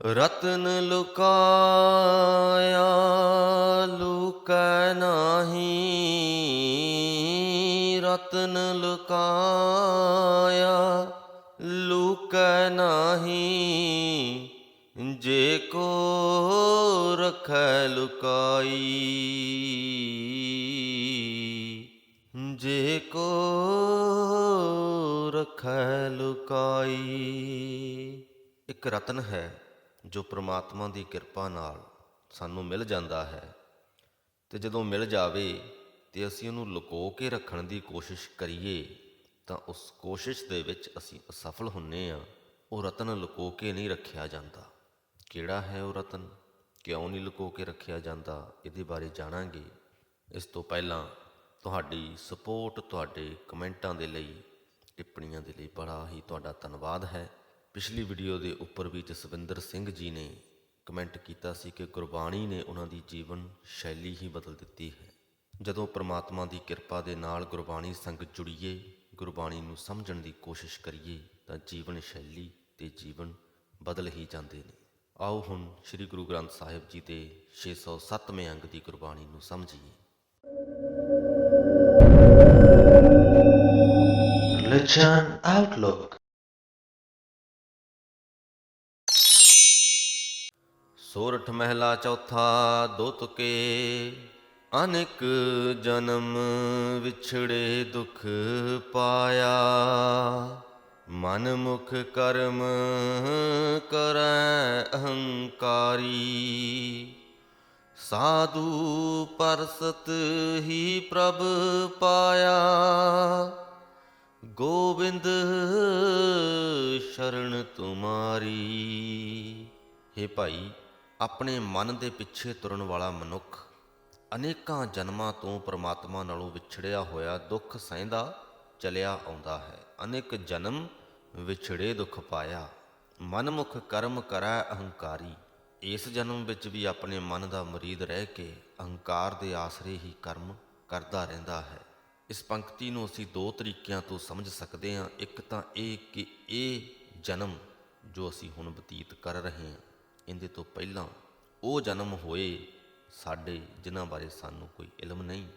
ਰਤਨ ਲੁਕਾਇਆ ਲੁਕੈ ਨਾਹੀ ਰਤਨ ਲੁਕਾਇਆ ਲੁਕੈ ਨਾਹੀ ਜੇ ਕੋ ਰਖੈ ਲੁਕਾਈ ਜੇ ਕੋ ਰਖੈ ਲੁਕਾਈ ਇੱਕ ਰਤਨ ਹੈ ਜੋ ਪ੍ਰਮਾਤਮਾ ਦੀ ਕਿਰਪਾ ਨਾਲ ਸਾਨੂੰ ਮਿਲ ਜਾਂਦਾ ਹੈ ਤੇ ਜਦੋਂ ਮਿਲ ਜਾਵੇ ਤੇ ਅਸੀਂ ਉਹਨੂੰ ਲੁਕੋ ਕੇ ਰੱਖਣ ਦੀ ਕੋਸ਼ਿਸ਼ ਕਰੀਏ, ਤਾਂ ਉਸ ਕੋਸ਼ਿਸ਼ ਦੇ ਵਿੱਚ ਅਸੀਂ ਅਸਫਲ ਹੁੰਨੇ ਆ। ਉਹ ਰਤਨ ਲੁਕੋ ਕੇ ਨਹੀਂ ਰੱਖਿਆ ਜਾਂਦਾ। ਕਿਹੜਾ ਹੈ ਉਹ ਰਤਨ? ਕਿਉਂ ਨਹੀਂ ਲੁਕੋ ਕੇ ਰੱਖਿਆ ਜਾਂਦਾ? ਇਹਦੇ ਬਾਰੇ ਜਾਣਾਂਗੇ। ਇਸ ਤੋਂ ਪਹਿਲਾਂ ਤੁਹਾਡੀ ਸਪੋਰਟ ਤੁਹਾਡੇ ਕਮੈਂਟਾਂ ਦੇ ਲਈ, ਟਿੱਪਣੀਆਂ ਦੇ ਲਈ ਬੜਾ ਹੀ ਤੁਹਾਡਾ ਧੰਨਵਾਦ ਹੈ। ਪਿਛਲੀ ਵੀਡੀਓ ਦੇ ਉੱਪਰ ਵੀ ਜਸਵਿੰਦਰ ਸਿੰਘ ਜੀ ਨੇ ਕਮੈਂਟ ਕੀਤਾ ਸੀ ਕਿ ਗੁਰਬਾਣੀ ਨੇ ਉਹਨਾਂ ਦੀ ਜੀਵਨ ਸ਼ੈਲੀ ਹੀ ਬਦਲ ਦਿੱਤੀ ਹੈ। ਜਦੋਂ ਪ੍ਰਮਾਤਮਾ ਦੀ ਕਿਰਪਾ ਦੇ ਨਾਲ ਗੁਰਬਾਣੀ ਸੰਗ ਜੁੜੀਏ, ਗੁਰਬਾਣੀ ਨੂੰ ਸਮਝਣ ਦੀ ਕੋਸ਼ਿਸ਼ ਕਰੀਏ, ਤਾਂ ਜੀਵਨ ਸ਼ੈਲੀ ਤੇ ਜੀਵਨ ਬਦਲ ਹੀ ਜਾਂਦੇ ਨੇ। ਆਓ ਹੁਣ ਸ੍ਰੀ ਗੁਰੂ ਗ੍ਰੰਥ ਸਾਹਿਬ ਜੀ ਦੇ 607ਵੇਂ ਅੰਗ ਦੀ ਗੁਰਬਾਣੀ ਨੂੰ ਸਮਝੀਏ। Religion Outlook. ਸੋਰਠ ਮਹਿਲਾ ਚੌਥਾ ਦੋ ਤੁਕੇ ਅਨੇਕ ਜਨਮ ਵਿਛੜੇ ਦੁਖ ਪਾਇਆ। ਮਨ ਮੁਖ ਕਰਮ ਕਰੈ ਅਹੰਕਾਰੀ, ਸਾਧੂ ਪਰਸਤ ਹੀ ਪ੍ਰਭ ਪਾਇਆ। ਗੋਬਿੰਦ ਸ਼ਰਨ ਤੁਮਾਰੀ। ਹੇ ਭਾਈ ਆਪਣੇ ਮਨ ਦੇ ਪਿੱਛੇ ਤੁਰਨ ਵਾਲਾ ਮਨੁੱਖ ਅਨੇਕਾਂ ਜਨਮਾਂ ਤੋਂ ਪ੍ਰਮਾਤਮਾ ਨਾਲੋਂ ਵਿਛੜਿਆ ਹੋਇਆ ਦੁੱਖ ਸਹਿੰਦਾ ਚਲਿਆ ਆਉਂਦਾ ਹੈ। ਅਨੇਕ ਜਨਮ ਵਿਛੜੇ ਦੁੱਖ ਪਾਇਆ। ਮਨਮੁਖ ਕਰਮ ਕਰੈ ਅਹੰਕਾਰੀ। ਇਸ ਜਨਮ ਵਿੱਚ ਵੀ ਆਪਣੇ ਮਨ ਦਾ ਮਰੀਦ ਰਹਿ ਕੇ ਅਹੰਕਾਰ ਦੇ ਆਸਰੇ ਹੀ ਕਰਮ ਕਰਦਾ ਰਹਿੰਦਾ ਹੈ। ਇਸ ਪੰਕਤੀ ਨੂੰ ਅਸੀਂ ਦੋ ਤਰੀਕਿਆਂ ਤੋਂ ਸਮਝ ਸਕਦੇ ਹਾਂ। ਇੱਕ ਤਾਂ ਇਹ ਕਿ ਇਹ ਜਨਮ ਜੋ ਅਸੀਂ ਹੁਣ ਬਤੀਤ ਕਰ ਰਹੇ ਹਾਂ ਇਹਦੇ ਤੋਂ ਪਹਿਲਾਂ ਉਹ ਜਨਮ ਹੋਏ ਸਾਡੇ ਜਿਨ੍ਹਾਂ ਬਾਰੇ ਸਾਨੂੰ ਕੋਈ ਇਲਮ ਨਹੀਂ।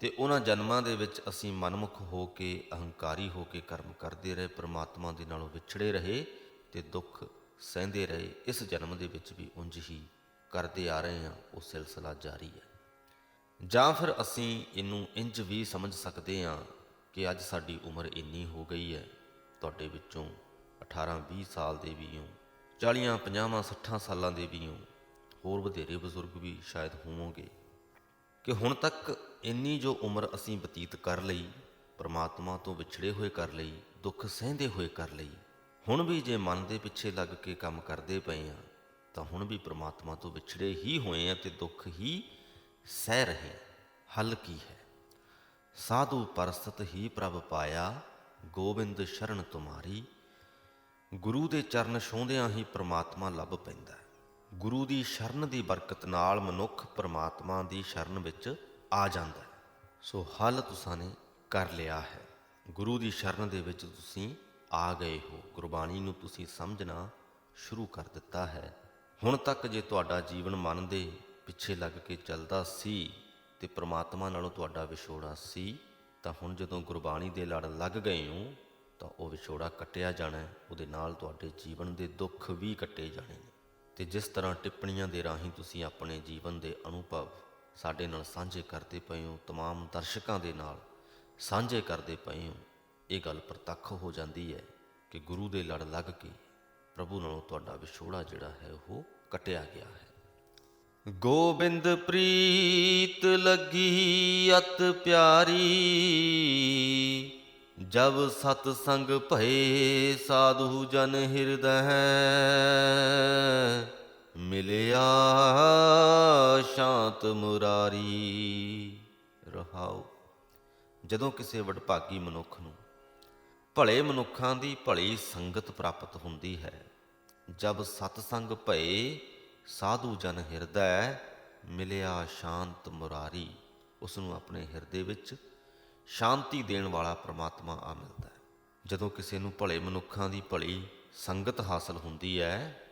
ਤੇ ਉਹਨਾਂ ਜਨਮਾਂ ਦੇ ਵਿੱਚ ਅਸੀਂ ਮਨਮੁਖ ਹੋ ਕੇ, ਅਹੰਕਾਰੀ ਹੋ ਕੇ ਕਰਮ ਕਰਦੇ ਰਹੇ, ਪ੍ਰਮਾਤਮਾ ਦੇ ਨਾਲੋਂ ਵਿਛੜੇ ਰਹੇ ਤੇ ਦੁੱਖ ਸਹਿੰਦੇ ਰਹੇ। ਇਸ ਜਨਮ ਦੇ ਵਿੱਚ ਵੀ ਉਂਝ ਹੀ ਕਰਦੇ ਆ ਰਹੇ ਹਾਂ, ਉਹ ਸਿਲਸਿਲਾ ਜਾਰੀ ਹੈ। ਜਾਂ ਫਿਰ ਅਸੀਂ ਇਹਨੂੰ ਇੰਜ ਵੀ ਸਮਝ ਸਕਦੇ ਹਾਂ ਕਿ ਅੱਜ ਸਾਡੀ ਉਮਰ ਇੰਨੀ ਹੋ ਗਈ ਹੈ, ਤੁਹਾਡੇ ਵਿੱਚੋਂ 18 20 ਸਾਲ ਦੇ ਵੀ ਹੋ 40 50 60 ਸਾਲਾਂ ਦੇ ਵੀ ਹੋ। ਹੋਰ ਵਧੇਰੇ ਬਜ਼ੁਰਗ ਵੀ ਸ਼ਾਇਦ ਹੋਵੋਗੇ। ਕਿ ਹੁਣ ਤੱਕ ਇੰਨੀ ਜੋ ਉਮਰ ਅਸੀਂ ਬਤੀਤ ਕਰ ਲਈ, ਪਰਮਾਤਮਾ ਤੋਂ ਵਿਛੜੇ ਹੋਏ ਕਰ ਲਈ, ਦੁੱਖ ਸਹਿੰਦੇ ਹੋਏ ਕਰ ਲਈ, ਹੁਣ ਵੀ ਜੇ ਮਨ ਦੇ ਪਿੱਛੇ ਲੱਗ ਕੇ ਕੰਮ ਕਰਦੇ ਪਏ ਆ ਤਾਂ ਹੁਣ ਵੀ ਪਰਮਾਤਮਾ ਤੋਂ ਵਿਛੜੇ ਹੀ ਹੋਏ ਆ ਤੇ ਦੁੱਖ ਹੀ ਸਹਿ ਰਹੇ ਹੱਲ ਕੀ ਹੈ? ਸਾਧੂ ਪਰਸਤ ਹੀ ਪ੍ਰਭ ਪਾਇਆ, ਗੋਬਿੰਦ ਸ਼ਰਨ ਤੁਮਾਰੀ ਗੁਰੂ ਦੇ ਚਰਨ ਛੋਹਦਿਆਂ ਹੀ ਪ੍ਰਮਾਤਮਾ ਲੱਭ ਪੈਂਦਾ ਹੈ। ਗੁਰੂ ਦੀ ਸ਼ਰਨ ਦੀ ਬਰਕਤ ਨਾਲ ਮਨੁੱਖ ਪ੍ਰਮਾਤਮਾ ਦੀ ਸ਼ਰਨ ਵਿੱਚ ਆ ਜਾਂਦਾ ਹੈ। ਸੋ ਹੱਲ ਤੁਸਾਂ ਨੇ ਕਰ ਲਿਆ ਹੈ। ਗੁਰੂ ਦੀ ਸ਼ਰਨ ਦੇ ਵਿੱਚ ਤੁਸੀਂ ਆ ਗਏ ਹੋ। ਗੁਰਬਾਣੀ ਨੂੰ ਤੁਸੀਂ ਸਮਝਣਾ ਸ਼ੁਰੂ ਕਰ ਦਿੱਤਾ ਹੈ। ਹੁਣ ਤੱਕ ਜੇ ਤੁਹਾਡਾ ਜੀਵਨ ਮਨ ਦੇ ਪਿੱਛੇ ਲੱਗ ਕੇ ਚੱਲਦਾ ਸੀ ਤੇ ਪ੍ਰਮਾਤਮਾ ਨਾਲੋਂ ਤੁਹਾਡਾ ਵਿਛੋੜਾ ਸੀ, ਤਾਂ ਹੁਣ ਜਦੋਂ ਗੁਰਬਾਣੀ ਦੇ ਲੜ ਲੱਗ ਗਏ ਹੋ ਤਾਂ ਉਹ ਵਿਛੋੜਾ ਕੱਟਿਆ ਜਾਣਾ ਹੈ ਉਹਦੇ ਨਾਲ ਤੁਹਾਡੇ ਜੀਵਨ ਦੇ ਦੁੱਖ ਵੀ ਕੱਟੇ ਜਾਣੇ ਨੇ ਤੇ ਜਿਸ ਤਰ੍ਹਾਂ ਟਿੱਪਣੀਆਂ ਦੇ ਰਾਹੀਂ ਤੁਸੀਂ ਆਪਣੇ ਜੀਵਨ ਦੇ ਅਨੁਭਵ ਸਾਡੇ ਨਾਲ ਸਾਂਝੇ ਕਰਦੇ ਪਏ ਹੋ तमाम ਦਰਸ਼ਕਾਂ ਦੇ ਨਾਲ ਸਾਂਝੇ ਕਰਦੇ ਪਏ ਹੋ ਇਹ ਗੱਲ ਪ੍ਰਤੱਖ ਹੋ ਜਾਂਦੀ ਹੈ ਕਿ ਗੁਰੂ ਦੇ ਲੜ ਲੱਗ ਕੇ ਪ੍ਰਭੂ ਨਾਲੋਂ ਤੁਹਾਡਾ ਵਿਛੋੜਾ ਜਿਹੜਾ ਹੈ ਉਹ ਕਟਿਆ ਗਿਆ ਹੈ ਗੋਬਿੰਦ ਪ੍ਰੀਤ ਲੱਗੀ ਅਤ ਪਿਆਰੀ ਜਬ ਸਤ ਸੰਗ ਭਏ ਸਾਧੂ ਜਨ ਹਿਰਦੈ ਮਿਲਿਆ ਸ਼ਾਂਤ ਮੁਰਾਰੀ ਰਹਾਉ। ਜਦੋਂ ਕਿਸੇ ਵਡਭਾਗੀ ਮਨੁੱਖ ਨੂੰ ਭਲੇ ਮਨੁੱਖਾਂ ਦੀ ਭਲੀ ਸੰਗਤ ਪ੍ਰਾਪਤ ਹੁੰਦੀ ਹੈ, ਜਬ ਸਤ ਸੰਗ ਭਏ ਸਾਧੂ ਜਨ ਹਿਰਦੈ ਮਿਲਿਆ ਸ਼ਾਂਤ ਮੁਰਾਰੀ ਉਸ ਨੂੰ ਆਪਣੇ ਹਿਰਦੇ ਵਿੱਚ ਸ਼ਾਂਤੀ ਦੇਣ ਵਾਲਾ ਪ੍ਰਮਾਤਮਾ ਆ ਮਿਲਦਾ ਹੈ। ਜਦੋਂ ਕਿਸੇ ਨੂੰ ਭਲੇ ਮਨੁੱਖਾਂ ਦੀ ਭਲੀ ਸੰਗਤ ਹਾਸਲ ਹੁੰਦੀ ਹੈ,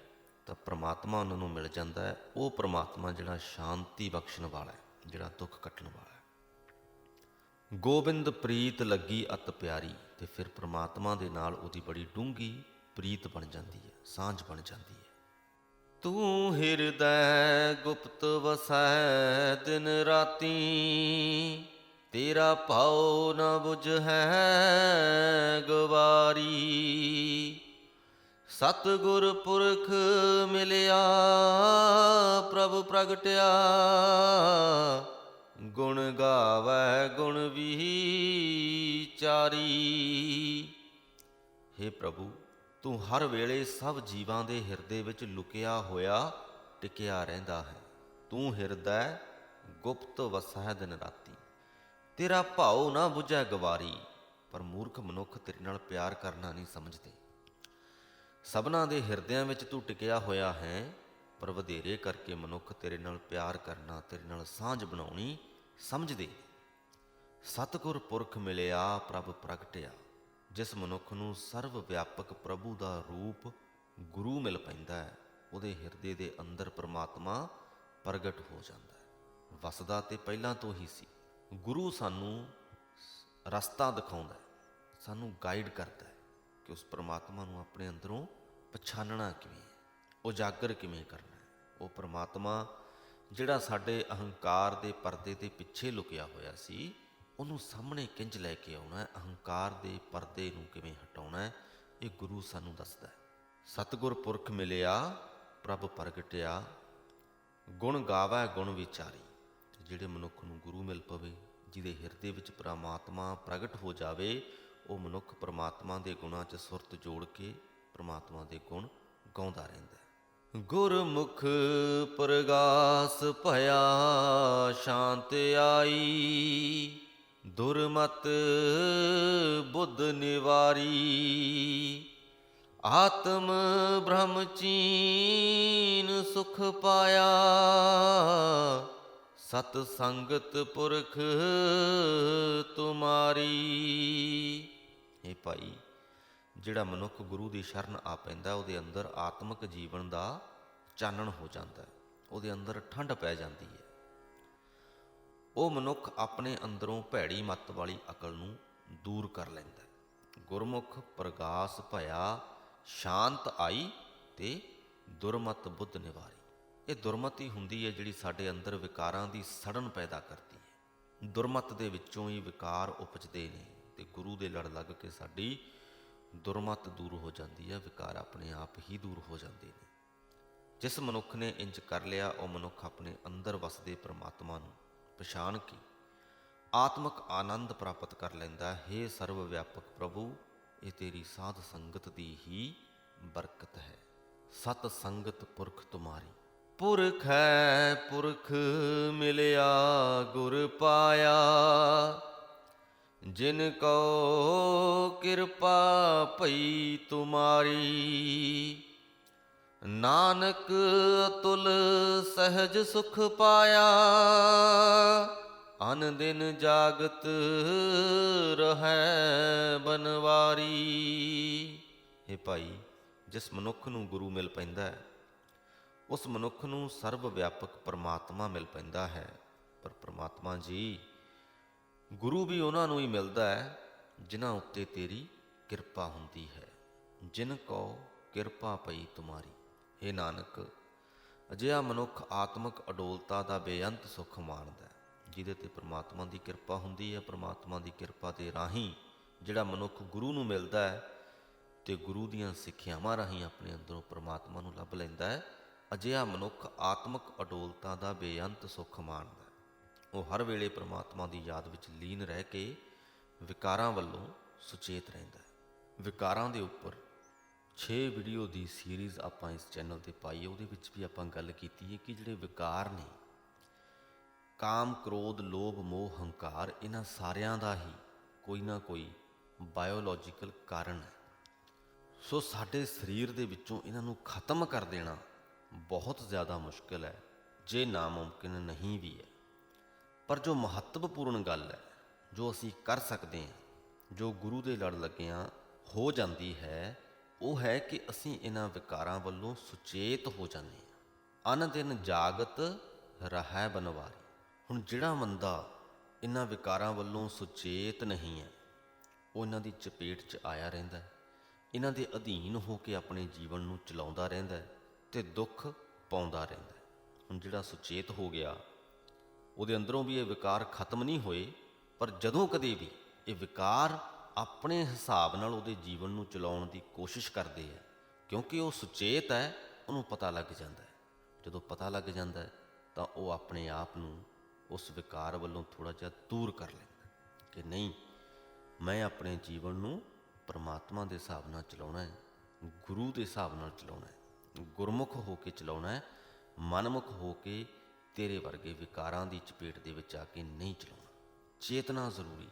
ਤਾਂ ਪ੍ਰਮਾਤਮਾ ਉਹਨਾਂ ਨੂੰ ਮਿਲ ਜਾਂਦਾ ਹੈ। ਉਹ ਪ੍ਰਮਾਤਮਾ ਜਿਹੜਾ ਸ਼ਾਂਤੀ ਬਖਸ਼ਣ ਵਾਲਾ ਹੈ, ਜਿਹੜਾ ਦੁੱਖ ਕੱਟਣ ਵਾਲਾ ਹੈ। ਗੋਬਿੰਦ ਪ੍ਰੀਤ ਲੱਗੀ ਅਤ ਪਿਆਰੀ ਤੇ ਫਿਰ ਪ੍ਰਮਾਤਮਾ ਦੇ ਨਾਲ ਉਹਦੀ ਬੜੀ ਡੂੰਗੀ ਪ੍ਰੀਤ ਬਣ ਜਾਂਦੀ ਹੈ, ਸਾਂਝ ਬਣ ਜਾਂਦੀ ਹੈ। ਤੂੰ ਹਿਰਦੈ ਗੁਪਤ ਵਸੈ ਦਿਨ ਰਾਤੀ ਤੇਰਾ ਭਾਉ ਨ ਬੁਝੈ ਗਵਾਰੀ। ਸਤਿਗੁਰ ਪੁਰਖ ਮਿਲਿਆ, ਪ੍ਰਭ ਪ੍ਰਗਟਿਆ। ਗੁਣ ਗਾਵੈ, ਗੁਣ ਵਿਚਾਰੀ। ਹੇ ਪ੍ਰਭੂ, ਤੂੰ ਹਰ ਵੇਲੇ ਸਭ ਜੀਵਾਂ ਦੇ ਹਿਰਦੇ ਵਿੱਚ ਲੁਕਿਆ ਹੋਇਆ, ਟਿਕਿਆ ਰਹਿੰਦਾ ਹੈ। ਤੂੰ ਹਿਰਦੈ ਗੁਪਤ ਵਸਹਿ ਦਿਨ ਰਾਤੀ। ਤੇਰਾ ਭਾਉ ਨਾ ਬੁਝੈ ਗਵਾਰੀ, ਪਰ ਮੂਰਖ ਮਨੁੱਖ ਤੇਰੇ ਨਾਲ ਪਿਆਰ ਕਰਨਾ ਨਹੀਂ ਸਮਝਦੇ। ਸਭਨਾ ਦੇ ਹਿਰਦਿਆਂ ਵਿੱਚ ਤੂੰ ਟਿਕਿਆ ਹੋਇਆ ਹੈ, ਪਰ ਵਧੇਰੇ ਕਰਕੇ ਮਨੁੱਖ ਤੇਰੇ ਨਾਲ ਪਿਆਰ ਕਰਨਾ, ਤੇਰੇ ਨਾਲ ਸਾਂਝ ਬਣਾਉਣੀ ਸਮਝਦੇ। ਨਹੀਂ। ਸਤਿਗੁਰ ਪੁਰਖ ਮਿਲਿਆ, ਪ੍ਰਭ ਪ੍ਰਗਟਿਆ, ਜਿਸ ਮਨੁੱਖ ਨੂੰ ਸਰਵ ਵਿਆਪਕ ਪ੍ਰਭੂ ਦਾ ਰੂਪ ਗੁਰੂ ਮਿਲ ਪੈਂਦਾ ਹੈ, ਉਹਦੇ ਹਿਰਦੇ ਦੇ ਅੰਦਰ ਪਰਮਾਤਮਾ ਪ੍ਰਗਟ ਹੋ ਜਾਂਦਾ ਹੈ। ਵਸਦਾ ਤੇ ਪਹਿਲਾਂ ਤੋਂ ਹੀ ਸੀ। ਗੁਰੂ ਸਾਨੂੰ ਰਸਤਾ ਦਿਖਾਉਂਦਾ ਸਾਨੂੰ ਗਾਈਡ ਕਰਦਾ ਹੈ ਕਿ ਉਸ ਪ੍ਰਮਾਤਮਾ ਨੂੰ ਆਪਣੇ ਅੰਦਰੋਂ ਪਛਾਣਨਾ ਕਿਵੇਂ ਹੈ, ਉਜਾਗਰ ਕਿਵੇਂ ਕਰਨਾ ਹੈ। ਉਹ ਪ੍ਰਮਾਤਮਾ ਜਿਹੜਾ ਸਾਡੇ ਅਹੰਕਾਰ ਦੇ ਪਰਦੇ ਦੇ ਪਿੱਛੇ ਲੁਕਿਆ ਹੋਇਆ ਸੀ, ਉਹਨੂੰ ਸਾਹਮਣੇ ਕਿੰਜ ਲੈ ਕੇ ਆਉਣਾ ਹੈ, ਅਹੰਕਾਰ ਦੇ ਪਰਦੇ ਨੂੰ ਕਿਵੇਂ ਹਟਾਉਣਾ ਹੈ, ਇਹ ਗੁਰੂ ਸਾਨੂੰ ਦੱਸਦਾ ਹੈ। ਸਤਿਗੁਰ ਪੁਰਖ ਮਿਲਿਆ, ਪ੍ਰਭ ਪ੍ਰਗਟਿਆ, ਗੁਣ ਗਾਵੈ ਗੁਣ ਵਿਚਾਰੀ। ਜਿਹੜੇ ਮਨੁੱਖ ਨੂੰ ਗੁਰੂ ਮਿਲ ਪਵੇ, ਜਿਹਦੇ ਹਿਰਦੇ ਵਿੱਚ ਪ੍ਰਮਾਤਮਾ ਪ੍ਰਗਟ ਹੋ ਜਾਵੇ, ਉਹ ਮਨੁੱਖ ਪ੍ਰਮਾਤਮਾ ਦੇ ਗੁਣਾਂ 'ਚ ਸੁਰਤ ਜੋੜ ਕੇ ਪ੍ਰਮਾਤਮਾ ਦੇ ਗੁਣ ਗਾਉਂਦਾ ਰਹਿੰਦਾ ਹੈ। ਗੁਰਮੁਖ ਪ੍ਰਗਾਸ ਭਇਆ, ਸ਼ਾਂਤ ਆਈ, ਦੁਰਮਤ ਬੁੱਧ ਨਿਵਾਰੀ, ਆਤਮ ਬ੍ਰਹਮ ਚੀਨ ਸੁਖ ਪਾਇਆ। ਸਤ ਸੰਗਤ ਪੁਰਖ ਤੁਮਾਰੀ। ਇਹ ਭਾਈ, ਜਿਹੜਾ ਮਨੁੱਖ ਗੁਰੂ ਦੀ ਸ਼ਰਨ ਆ ਪੈਂਦਾ, ਉਹਦੇ ਅੰਦਰ ਆਤਮਿਕ ਜੀਵਨ ਦਾ ਚਾਨਣ ਹੋ ਜਾਂਦਾ ਹੈ। ਉਹਦੇ ਅੰਦਰ ਠੰਡ ਪੈ ਜਾਂਦੀ ਹੈ। ਉਹ ਮਨੁੱਖ ਆਪਣੇ ਅੰਦਰੋਂ ਭੈੜੀ ਮੱਤ ਵਾਲੀ ਅਕਲ ਨੂੰ ਦੂਰ ਕਰ ਲੈਂਦਾ ਹੈ। ਗੁਰਮੁਖ ਪ੍ਰਗਾਸ ਭਇਆ, ਸ਼ਾਂਤ ਆਈ ਤੇ ਦੁਰਮਤ ਬੁੱਧ ਨਿਵਾਰੀ। ਇਹ ਦੁਰਮਤੀ ਹੁੰਦੀ ਹੈ ਜਿਹੜੀ ਸਾਡੇ ਅੰਦਰ ਵਿਕਾਰਾਂ ਦੀ ਸੜਨ ਪੈਦਾ ਕਰਦੀ ਹੈ। ਦੁਰਮਤ ਦੇ ਵਿੱਚੋਂ ਹੀ ਵਿਕਾਰ ਉਪਜਦੇ ਨੇ ਤੇ ਗੁਰੂ ਦੇ ਲੜ ਲੱਗ ਕੇ ਸਾਡੀ ਦੁਰਮਤ ਦੂਰ ਹੋ ਜਾਂਦੀ ਹੈ, ਵਿਕਾਰ ਆਪਣੇ ਆਪ ਹੀ ਦੂਰ ਹੋ ਜਾਂਦੇ ਨੇ। ਜਿਸ ਮਨੁੱਖ ਨੇ ਇੰਜ ਕਰ ਲਿਆ, ਉਹ ਮਨੁੱਖ ਆਪਣੇ ਅੰਦਰ ਵਸਦੇ ਪ੍ਰਮਾਤਮਾ ਨੂੰ ਪਛਾਣ ਕੇ ਆਤਮਿਕ ਆਨੰਦ ਪ੍ਰਾਪਤ ਕਰ ਲੈਂਦਾ ਹੈ। ਸਰਵ ਵਿਆਪਕ ਪ੍ਰਭੂ, ਇਹ ਤੇਰੀ ਸਾਧ ਸੰਗਤ ਦੀ ਹੀ ਬਰਕਤ ਹੈ। ਸਤ ਸੰਗਤ ਪੁਰਖ ਤੁਮਾਰੀ। ਪੁਰਖ ਹੈ, ਪੁਰਖ ਮਿਲਿਆ ਗੁਰ ਪਾਇਆ। ਜਿਨ ਕੋ ਕਿਰਪਾ ਭਈ ਤੁਮਾਰੀ, ਨਾਨਕ ਤੁਲ ਸਹਿਜ ਸੁਖ ਪਾਇਆ। ਅਨ ਦਿਨ ਜਾਗਤ ਰਹੈ ਬਨਵਾਰੀ। ਇਹ ਭਾਈ, ਜਿਸ ਮਨੁੱਖ ਨੂੰ ਗੁਰੂ ਮਿਲ ਪੈਂਦਾ ਹੈ ਉਸ ਮਨੁੱਖ ਨੂੰ ਸਰਵ ਵਿਆਪਕ ਪਰਮਾਤਮਾ ਮਿਲ ਪੈਂਦਾ ਹੈ। ਪਰ ਪਰਮਾਤਮਾ ਜੀ, ਗੁਰੂ ਵੀ ਉਹਨਾਂ ਨੂੰ ਹੀ ਮਿਲਦਾ ਹੈ, ਜਿਨ੍ਹਾਂ ਉੱਤੇ ਤੇਰੀ ਕਿਰਪਾ ਹੁੰਦੀ ਹੈ। ਜਿਨ ਕੋ ਕਿਰਪਾ ਪਈ ਤੁਮਾਰੀ। हे ਨਾਨਕ, ਅਜਿਹਾ ਮਨੁੱਖ ਆਤਮਿਕ ਅਡੋਲਤਾ ਦਾ ਬੇਅੰਤ ਸੁਖ ਮਾਣਦਾ ਹੈ, ਜਿਹਦੇ ਤੇ ਪ੍ਰਮਾਤਮਾ ਦੀ ਕਿਰਪਾ ਹੁੰਦੀ ਹੈ, ਪ੍ਰਮਾਤਮਾ ਦੀ ਕਿਰਪਾ ਦੇ ਰਾਹੀਂ ਜਿਹੜਾ ਮਨੁੱਖ ਗੁਰੂ ਨੂੰ ਮਿਲਦਾ ਹੈ, ਤੇ ਗੁਰੂ ਦੀਆਂ ਸਿੱਖਿਆਵਾਂ ਰਾਹੀਂ ਆਪਣੇ ਅੰਦਰੋਂ ਪ੍ਰਮਾਤਮਾ ਨੂੰ ਲੱਭ ਲੈਂਦਾ ਹੈ। ਅਜਿਹਾ ਮਨੁੱਖ ਆਤਮਿਕ ਅਡੋਲਤਾ ਦਾ ਬੇਅੰਤ ਸੁਖ ਮਾਣਦਾ ਉਹ ਹਰ ਵੇਲੇ ਪ੍ਰਮਾਤਮਾ ਦੀ ਯਾਦ ਵਿੱਚ ਲੀਨ ਰਹਿ ਕੇ ਵਿਕਾਰਾਂ ਵੱਲੋਂ ਸੁਚੇਤ ਰਹਿੰਦਾ ਹੈ। ਵਿਕਾਰਾਂ ਦੇ ਉੱਪਰ 6 ਵੀਡੀਓ ਦੀ ਸੀਰੀਜ਼ ਆਪਾਂ ਇਸ ਚੈਨਲ ਤੇ ਪਾਈ ਹੈ, ਉਹਦੇ ਵਿੱਚ ਵੀ ਆਪਾਂ ਗੱਲ ਕੀਤੀ ਹੈ ਕਿ ਜਿਹੜੇ ਵਿਕਾਰ ਨੇ, ਕਾਮ, ਕ੍ਰੋਧ, ਲੋਭ, ਮੋਹ, ਹੰਕਾਰ, ਇਹਨਾਂ ਸਾਰਿਆਂ ਦਾ ਹੀ ਕੋਈ ਨਾ ਕੋਈ ਬਾਇਓਲੋਜੀਕਲ ਕਾਰਨ ਹੈ। ਸੋ ਸਾਡੇ ਸਰੀਰ ਦੇ ਵਿੱਚੋਂ ਇਹਨਾਂ ਨੂੰ ਖਤਮ ਕਰ ਦੇਣਾ ਬਹੁਤ ਜ਼ਿਆਦਾ ਮੁਸ਼ਕਲ ਹੈ, ਜੇ ਨਾਮੁਮਕਿਨ ਨਹੀਂ ਵੀ ਹੈ। ਪਰ ਜੋ ਮਹੱਤਵਪੂਰਨ ਗੱਲ ਹੈ, ਜੋ ਅਸੀਂ ਕਰ ਸਕਦੇ ਹਾਂ, ਜੋ ਗੁਰੂ ਦੇ ਲੜ ਲੱਗਿਆਂ ਹੋ ਜਾਂਦੀ ਹੈ, ਉਹ ਹੈ ਕਿ ਅਸੀਂ ਇਹਨਾਂ ਵਿਕਾਰਾਂ ਵੱਲੋਂ ਸੁਚੇਤ ਹੋ ਜਾਂਦੇ ਹਾਂ। ਅਨ ਦਿਨ ਜਾਗਤ ਰਹਿ ਬਨਵਾਰੀ। ਹੁਣ ਜਿਹੜਾ ਬੰਦਾ ਇਹਨਾਂ ਵਿਕਾਰਾਂ ਵੱਲੋਂ ਸੁਚੇਤ ਨਹੀਂ ਹੈ, ਉਹ ਇਹਨਾਂ ਦੀ ਚਪੇਟ 'ਚ ਆਇਆ ਰਹਿੰਦਾ ਇਹਨਾਂ ਦੇ ਅਧੀਨ ਹੋ ਕੇ ਆਪਣੇ ਜੀਵਨ ਨੂੰ ਚਲਾਉਂਦਾ ਰਹਿੰਦਾ ਹੈ। ਤੇ ਦੁੱਖ ਪਾਉਂਦਾ ਰਹਿੰਦਾ ਹੁਣ ਜਿਹੜਾ ਸੁਚੇਤ ਹੋ ਗਿਆ, ਉਹਦੇ ਅੰਦਰੋਂ ਵੀ ਇਹ ਵਿਕਾਰ ਖਤਮ ਨਹੀਂ ਹੋਏ, ਪਰ ਜਦੋਂ ਕਦੇ ਵੀ ਇਹ ਵਿਕਾਰ ਆਪਣੇ ਹਿਸਾਬ ਨਾਲ ਉਹਦੇ ਜੀਵਨ ਨੂੰ ਚਲਾਉਣ ਦੀ ਕੋਸ਼ਿਸ਼ ਕਰਦੇ ਆ, ਕਿਉਂਕਿ ਉਹ ਸੁਚੇਤ ਹੈ, ਉਹਨੂੰ ਪਤਾ ਲੱਗ ਜਾਂਦਾ ਹੈ। ਜਦੋਂ ਪਤਾ ਲੱਗ ਜਾਂਦਾ ਹੈ, ਤਾਂ ਉਹ ਆਪਣੇ ਆਪ ਨੂੰ ਉਸ ਵਿਕਾਰ ਵੱਲੋਂ ਥੋੜਾ ਜਿਹਾ ਦੂਰ ਕਰ ਲੈਂਦਾ ਕਿ ਨਹੀਂ, ਮੈਂ ਆਪਣੇ ਜੀਵਨ ਨੂੰ ਪਰਮਾਤਮਾ ਦੇ ਹਿਸਾਬ ਨਾਲ ਚਲਾਉਣਾ ਹੈ, ਗੁਰੂ ਦੇ ਹਿਸਾਬ ਨਾਲ ਚਲਾਉਣਾ ਹੈ। ਗੁਰਮੁਖ ਹੋ ਕੇ ਚਲਾਉਣਾ ਹੈ, ਮਨਮੁਖ ਹੋ ਕੇ ਤੇਰੇ ਵਰਗੇ ਵਿਕਾਰਾਂ ਦੀ ਚਪੇਟ ਦੇ ਵਿੱਚ ਆ ਕੇ ਨਹੀਂ ਚਲਾਉਣਾ। ਚੇਤਨਾ ਜ਼ਰੂਰੀ ਹੈ।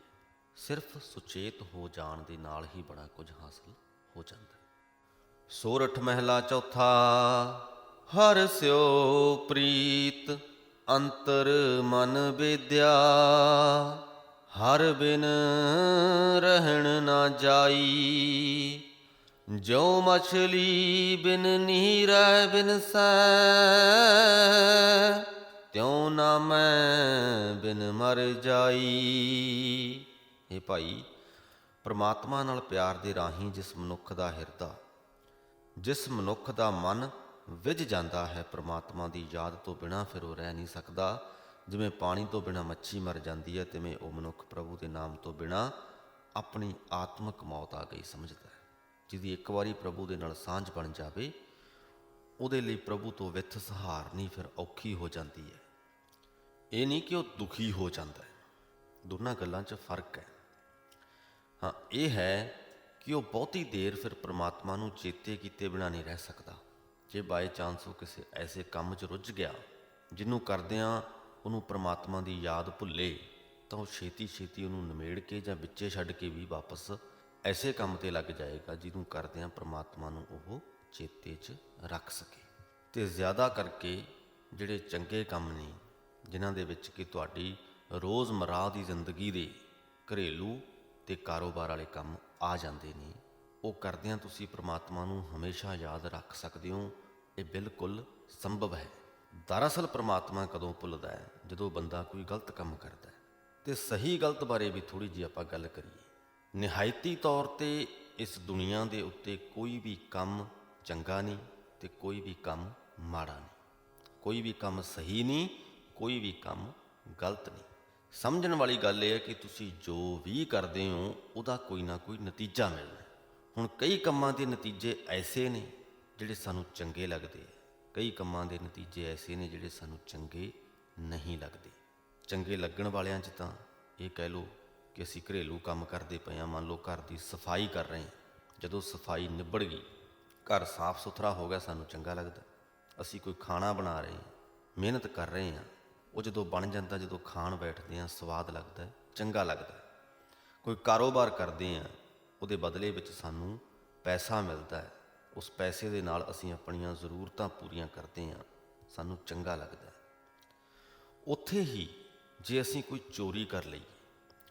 ਸਿਰਫ ਸੁਚੇਤ ਹੋ ਜਾਣ ਦੇ ਨਾਲ ਹੀ ਬੜਾ ਕੁਝ ਹਾਸਲ ਹੋ ਜਾਂਦਾ ਸੋਰਠ ਮਹਿਲਾ ਚੌਥਾ, ਹਰ ਸਿਓ ਪ੍ਰੀਤ, ਅੰਤਰ ਮਨ ਵਿਦਿਆ ਹਰ ਬਿਨ ਰਹਿਣ ਨਾ ਜਾਈ ਜੋ ਮਛਲੀ ਬਿਨ ਨੀਰੈ ਬਿਨ ਸੈ ਤਿਉ ਨਾ ਮੈਂ ਬਿਨ ਮਰ ਜਾਈ। ਇਹ ਭਾਈ, ਪ੍ਰਮਾਤਮਾ ਨਾਲ ਪਿਆਰ ਦੇ ਰਾਹੀਂ ਜਿਸ ਮਨੁੱਖ ਦਾ ਹਿਰਦਾ, ਜਿਸ ਮਨੁੱਖ ਦਾ ਮਨ ਵਿਝ ਜਾਂਦਾ ਹੈ, ਪ੍ਰਮਾਤਮਾ ਦੀ ਯਾਦ ਤੋਂ ਬਿਨਾ ਫਿਰ ਉਹ ਰਹਿ ਨਹੀਂ ਸਕਦਾ। ਜਿਵੇਂ ਪਾਣੀ ਤੋਂ ਬਿਨਾ ਮੱਛੀ ਮਰ ਜਾਂਦੀ ਹੈ, ਤਿਵੇਂ ਉਹ ਮਨੁੱਖ ਪ੍ਰਭੂ ਦੇ ਨਾਮ ਤੋਂ ਬਿਨਾ ਆਪਣੀ ਆਤਮਿਕ ਮੌਤ ਆ ਗਈ, ਸਮਝਦਾ ਜਿਹਦੀ ਇੱਕ ਵਾਰੀ ਪ੍ਰਭੂ ਦੇ ਨਾਲ ਸਾਂਝ ਬਣ ਜਾਵੇ, ਉਹਦੇ ਲਈ ਪ੍ਰਭੂ ਤੋਂ ਵਿੱਥ ਸਹਾਰਨੀ ਫਿਰ ਔਖੀ ਹੋ ਜਾਂਦੀ ਹੈ। ਇਹ ਨਹੀਂ ਕਿ ਉਹ ਦੁਖੀ ਹੋ ਜਾਂਦਾ ਹੈ। ਦੋਨਾਂ ਗੱਲਾਂ 'ਚ ਫ਼ਰਕ ਹੈ। ਹਾਂ, ਇਹ ਹੈ ਕਿ ਉਹ ਬਹੁਤੀ ਦੇਰ ਫਿਰ ਪ੍ਰਮਾਤਮਾ ਨੂੰ ਚੇਤੇ ਕੀਤੇ ਬਿਨਾਂ ਨਹੀਂ ਰਹਿ ਸਕਦਾ। ਜੇ ਬਾਈ ਚਾਂਸ ਉਹ ਕਿਸੇ ਐਸੇ ਕੰਮ 'ਚ ਰੁੱਝ ਗਿਆ, ਜਿਹਨੂੰ ਕਰਦਿਆਂ ਉਹਨੂੰ ਪ੍ਰਮਾਤਮਾ ਦੀ ਯਾਦ ਭੁੱਲੇ, ਤਾਂ ਉਹ ਛੇਤੀ ਛੇਤੀ ਉਹਨੂੰ ਨਿਮੇੜ ਕੇ ਜਾਂ ਵਿੱਚੇ ਛੱਡ ਕੇ ਵੀ ਵਾਪਸ ਐਸੇ ਕੰਮ ਤੇ ਲੱਗ ਜਾਏਗਾ ਜਿਹਨੂੰ ਕਰਦਿਆਂ ਪ੍ਰਮਾਤਮਾ ਨੂੰ ਉਹ ਚੇਤੇ 'ਚ ਰੱਖ ਸਕੇ। ਤੇ ਜ਼ਿਆਦਾ ਕਰਕੇ ਜਿਹੜੇ ਚੰਗੇ ਕੰਮ ਨੇ, ਜਿਨ੍ਹਾਂ ਦੇ ਵਿੱਚ ਕਿ ਤੁਹਾਡੀ ਰੋਜ਼ਮਰਾ ਦੀ ਜ਼ਿੰਦਗੀ ਦੇ ਘਰੇਲੂ ਤੇ ਕਾਰੋਬਾਰ ਵਾਲੇ ਕੰਮ ਆ ਜਾਂਦੇ ਨੇ, ਉਹ ਕਰਦਿਆਂ ਤੁਸੀਂ ਪ੍ਰਮਾਤਮਾ ਨੂੰ ਹਮੇਸ਼ਾ ਯਾਦ ਰੱਖ ਸਕਦੇ ਹੋ। ਇਹ ਬਿਲਕੁਲ ਸੰਭਵ ਹੈ। ਦਰਅਸਲ ਪ੍ਰਮਾਤਮਾ ਕਦੋਂ ਭੁੱਲਦਾ ਹੈ? ਜਦੋਂ ਬੰਦਾ ਕੋਈ ਗਲਤ ਕੰਮ ਕਰਦਾ ਹੈ। ਤੇ ਸਹੀ ਗਲਤ ਬਾਰੇ ਵੀ ਥੋੜੀ ਜਿਹੀ ਆਪਾਂ ਗੱਲ ਕਰੀਏ। ਨਿਹਾਇਤੀ ਤੌਰ ਤੇ ਇਸ ਦੁਨੀਆ ਦੇ ਉੱਤੇ ਕੋਈ ਵੀ ਕੰਮ ਚੰਗਾ ਨਹੀਂ ਤੇ ਕੋਈ ਵੀ ਕੰਮ ਮਾੜਾ ਨਹੀਂ। ਕੋਈ ਵੀ ਕੰਮ ਸਹੀ ਨਹੀਂ, ਕੋਈ ਵੀ ਕੰਮ ਗਲਤ ਨਹੀਂ। ਸਮਝਣ ਵਾਲੀ ਗੱਲ ਇਹ ਹੈ ਕਿ ਤੁਸੀਂ ਜੋ ਵੀ ਕਰਦੇ ਹੋ, ਉਹਦਾ ਕੋਈ ਨਾ ਕੋਈ ਨਤੀਜਾ ਮਿਲਣਾ ਹੁਣ ਕਈ ਕੰਮਾਂ ਦੇ ਨਤੀਜੇ ਐਸੇ ਨੇ ਜਿਹੜੇ ਸਾਨੂੰ ਚੰਗੇ ਲੱਗਦੇ ਕਈ ਕੰਮਾਂ ਦੇ ਨਤੀਜੇ ਐਸੇ ਨੇ ਜਿਹੜੇ ਸਾਨੂੰ ਚੰਗੇ ਨਹੀਂ ਲੱਗਦੇ। ਚੰਗੇ ਲੱਗਣ ਵਾਲਿਆਂ 'ਚ ਤਾਂ ਇਹ ਕਹਿ ਲਓ ਕਿ ਅਸੀਂ ਘਰੇਲੂ ਕੰਮ ਕਰਦੇ ਪਏ ਹਾਂ, ਮੰਨ ਲਓ ਘਰ ਦੀ ਸਫ਼ਾਈ ਕਰ ਰਹੇ ਹਾਂ। ਜਦੋਂ ਸਫ਼ਾਈ ਨਿਬੜ ਗਈ, ਘਰ ਸਾਫ਼ ਸੁਥਰਾ ਹੋ ਗਿਆ, ਸਾਨੂੰ ਚੰਗਾ ਲੱਗਦਾ। ਅਸੀਂ ਕੋਈ ਖਾਣਾ ਬਣਾ ਰਹੇ ਹਾਂ, ਮਿਹਨਤ ਕਰ ਰਹੇ ਹਾਂ, ਉਹ ਜਦੋਂ ਬਣ ਜਾਂਦਾ, ਜਦੋਂ ਖਾਣ ਬੈਠਦੇ ਹਾਂ, ਸਵਾਦ ਲੱਗਦਾ ਚੰਗਾ ਲੱਗਦਾ ਕੋਈ ਕਾਰੋਬਾਰ ਕਰਦੇ ਹਾਂ, ਉਹਦੇ ਬਦਲੇ ਵਿੱਚ ਸਾਨੂੰ ਪੈਸਾ ਮਿਲਦਾ ਹੈ। ਉਸ ਪੈਸੇ ਦੇ ਨਾਲ ਅਸੀਂ ਆਪਣੀਆਂ ਜ਼ਰੂਰਤਾਂ ਪੂਰੀਆਂ ਕਰਦੇ ਹਾਂ, ਸਾਨੂੰ ਚੰਗਾ ਲੱਗਦਾ ਹੈ। ਉੱਥੇ ਹੀ ਜੇ ਅਸੀਂ ਕੋਈ ਚੋਰੀ ਕਰ ਲਈ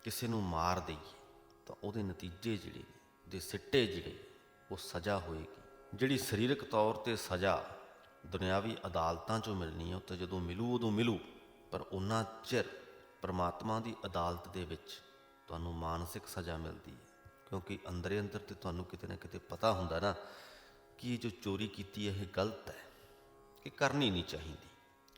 ਕਿਸੇ ਨੂੰ ਮਾਰ ਦਈਏ, ਤਾਂ ਉਹਦੇ ਨਤੀਜੇ ਜਿਹੜੇ ਦੇ ਸਿੱਟੇ ਜਿਹੜੇ, ਉਹ ਸਜ਼ਾ ਹੋਏਗੀ। ਜਿਹੜੀ ਸਰੀਰਕ ਤੌਰ ਤੇ ਸਜ਼ਾ ਦੁਨਿਆਵੀ ਅਦਾਲਤਾਂ 'ਚੋਂ ਮਿਲਣੀ ਹੈ, ਉਹ ਤਾਂ ਜਦੋਂ ਮਿਲੂ, ਉਦੋਂ ਮਿਲੂ। ਪਰ ਉਹਨਾਂ ਚਿਰ ਪਰਮਾਤਮਾ ਦੀ ਅਦਾਲਤ ਦੇ ਵਿੱਚ ਤੁਹਾਨੂੰ ਮਾਨਸਿਕ ਸਜ਼ਾ ਮਿਲਦੀ ਹੈ। ਕਿਉਂਕਿ ਅੰਦਰੇ ਅੰਦਰ ਤੇ ਤੁਹਾਨੂੰ ਕਿਤੇ ਨਾ ਕਿਤੇ ਪਤਾ ਹੁੰਦਾ ਨਾ ਕਿ ਇਹ ਜੋ ਚੋਰੀ ਕੀਤੀ ਹੈ, ਇਹ ਗਲਤ ਹੈ। ਇਹ ਕਰਨੀ ਨਹੀਂ ਚਾਹੀਦੀ।